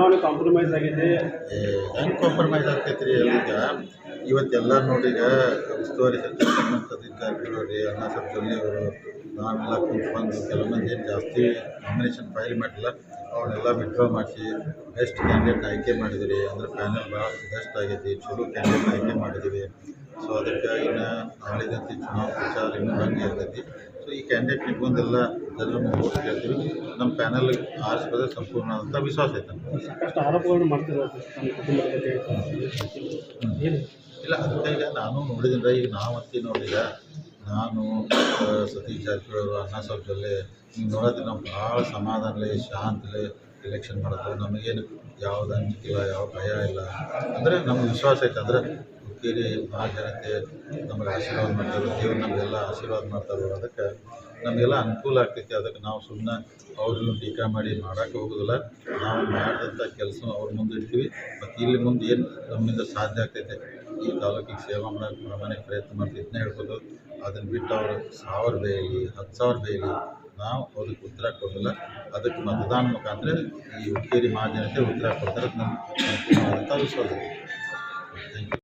ಚುನಾವಣೆ ಕಾಂಪ್ರಮೈಸ್ ಆಗಿದೆ. ಹೆಂಗ್ ಕಾಂಪ್ರಮೈಸ್ ಆಗ್ತೈತೆ ರೀ ಈಗ? ಇವತ್ತೆಲ್ಲ ನೋಡಿ ಈಗ ಉಸ್ತುವಾರಿ ಸಚಿವರು ಸತೀಶ್ ಜಾರಕಿಹೊಳಿ ಅಣ್ಣಾ ಸಾಹೇಬ್ ಜೊಲ್ಲೆ ಅವರು, ನಾವೆಲ್ಲ ಕುಂತ್ಕೊಂಡು ಕೆಲವು ಮಂದಿ ಏನು ಜಾಸ್ತಿ ನಾಮಿನೇಷನ್ ಫೈಲ್ ಮಾಡಿಲ್ಲ ಅವನ್ನೆಲ್ಲ ವಿಡ್ರಾ ಮಾಡಿಸಿ ಬೆಸ್ಟ್ ಕ್ಯಾಂಡಿಡೇಟ್ ಆಯ್ಕೆ ಮಾಡಿದಿರಿ, ಅಂದ್ರೆ ಪ್ಯಾನಲ್ ಭಾಳ ಬೆಸ್ಟ್ ಆಗೈತಿ ಚಲೋ ಕ್ಯಾಂಡಿಡೇಟ್ ಆಯ್ಕೆ ಮಾಡಿದ್ದೀವಿ ಸೊ ಅದಕ್ಕೆ ಇನ್ನು ನಾಳಿದಂತೆ ಚುನಾವಣಾ ಪ್ರಚಾರ ಇನ್ನೂ ಹಂಗೆ ಇರ್ತೈತಿ ಸೊ ಈ ಕ್ಯಾಂಡಿಡೇಟ್ ನಿಟ್ಕೊಂಡೆಲ್ಲ ಜನರನ್ನು ಓಟ್ ಕೇಳ್ತೀವಿ. ನಮ್ಮ ಪ್ಯಾನಲ್ ಆರಿಸಿದ್ರೆ ಸಂಪೂರ್ಣ ಅಂತ ವಿಶ್ವಾಸ ಐತೆ ನಮ್ಗೆ. ಸಾಕಷ್ಟು ಆರೋಪಗಳನ್ನು ಕುಟುಂಬದ ಬಗ್ಗೆ. ಏನು ಇಲ್ಲ ಅಂತ ಈಗ ನಾನು ನೋಡಿದ್ರೆ ಈಗ ನಾವು ಅಂತೀವಿ ನೋಡಿ ನಾನು ಸತೀಶ್ ಜಾರಕಿಹೊಳಿ ಅವರು ಅಣ್ಣಾ ಸಾಹೇಬ್ ಜೊಲ್ಲೆ ಹಿಂಗೆ ನೋಡೋದ್ರೆ ನಾವು ಭಾಳ ಸಮಾಧಾನಲೆ ಶಾಂತಲೆ ಎಲೆಕ್ಷನ್ ಮಾಡೋದು ನಮಗೇನು ಯಾವ್ದು ಅಂಜಿಕಿಲ್ಲ ಯಾವ ಭಯ ಇಲ್ಲ. ಅಂದರೆ ನಮ್ಗೆ ವಿಶ್ವಾಸ ಐತೆ. ಅಂದ್ರೆ ಆ ಜನಕ್ಕೆ ನಮಗೆ ಆಶೀರ್ವಾದ ಮಾಡ್ತಾರೆ, ದೇವ್ರು ನಮಗೆಲ್ಲ ಆಶೀರ್ವಾದ ಮಾಡ್ತಾರೆ ಅದಕ್ಕೆ ನಮಗೆಲ್ಲ ಅನುಕೂಲ ಆಗ್ತೈತಿ. ಅದಕ್ಕೆ ನಾವು ಸುಮ್ಮನೆ ಅವ್ರನ್ನೂ ಟೀಕಾ ಮಾಡಿ ಮಾಡೋಕ್ಕೆ ಹೋಗೋದಿಲ್ಲ. ನಾವು ಮಾಡಿದಂಥ ಕೆಲಸ ಅವ್ರ ಮುಂದೆ ಇಡ್ತೀವಿ. ಮತ್ತು ಇಲ್ಲಿ ಮುಂದೆ ಏನು ನಮ್ಮಿಂದ ಸಾಧ್ಯ ಆಗ್ತೈತೆ? ಈ ತಾಲೂಕಿಗೆ ಸೇವೆ ಮಾಡೋಕ್ಕೆ ಪ್ರಾಮಾಣಿಕ ಪ್ರಯತ್ನ ಮಾಡ್ತೀವಿ. ಇದನ್ನೇ ಹೇಳ್ಬೋದು. ಅದನ್ನು ಬಿಟ್ಟು ಅವರು ಸಾವಿರ ಬೇಯಲಿ ಹತ್ತು ಸಾವಿರ ಬೇಯಲಿ ನಾವು ಅವ್ರಿಗೆ ಉತ್ತರ ಕೊಡೋದಿಲ್ಲ. ಅದಕ್ಕೆ ಮತದಾನ ಮುಖಾಂತರ ಈ ಹುಕ್ಕೇರಿ ಮಹಾಜನತೆ ಉತ್ತರ ಕೊಡ್ತಾರೆ. ಅಂತ ವಿಶ್ವಾಸ